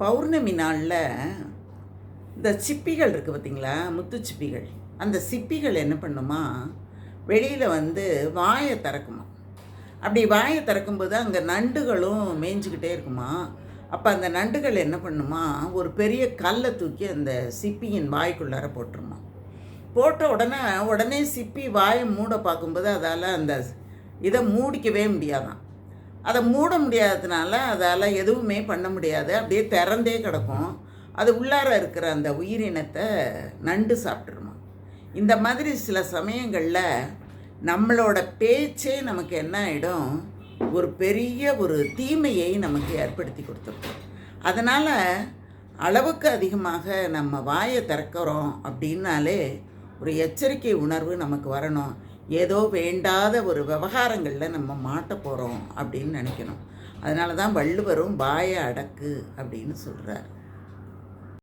பௌர்ணமி நாளில் இந்த சிப்பிகள் இருக்குது பார்த்தீங்களா முத்து சிப்பிகள். அந்த சிப்பிகள் என்ன பண்ணுமா? வெளியில் வந்து வாயை திறக்குமா? அப்படி வாயை திறக்கும்போது அங்கே நண்டுகளும் மேய்ஞ்சிக்கிட்டே இருக்குமா? அப்போ அந்த நண்டுகள் என்ன பண்ணுமா? ஒரு பெரிய கல்லை தூக்கி அந்த சிப்பியின் வாய்க்குள்ளார போட்டுருமா. போட்ட உடனே உடனே சிப்பி வாயை மூட பார்க்கும்போது அதால் அந்த இதை மூடிக்கவே முடியாதான். அதை மூட முடியாததுனால அதால் எதுவுமே பண்ண முடியாது. அப்படியே திறந்தே கிடக்கும். அது உள்ளார இருக்கிற அந்த உயிரினத்தை நண்டு சாப்பிட்ருமா இந்த மாதிரி சில சமயங்களில் நம்மளோட பேச்சே நமக்கு என்ன ஆகிடும் ஒரு பெரிய ஒரு தீமையை நமக்கு ஏற்படுத்தி கொடுத்துருக்கோம் அதனால் அளவுக்கு அதிகமாக நம்ம வாயை திறக்கிறோம் அப்படின்னாலே ஒரு எச்சரிக்கை உணர்வு நமக்கு வரணும். ஏதோ வேண்டாத ஒரு விவகாரங்களில் நம்ம மாட்ட போகிறோம் அப்படின்னு நினைக்கணும். அதனால தான் வள்ளுவரும் பாய அடக்கு அப்படின்னு சொல்கிறார்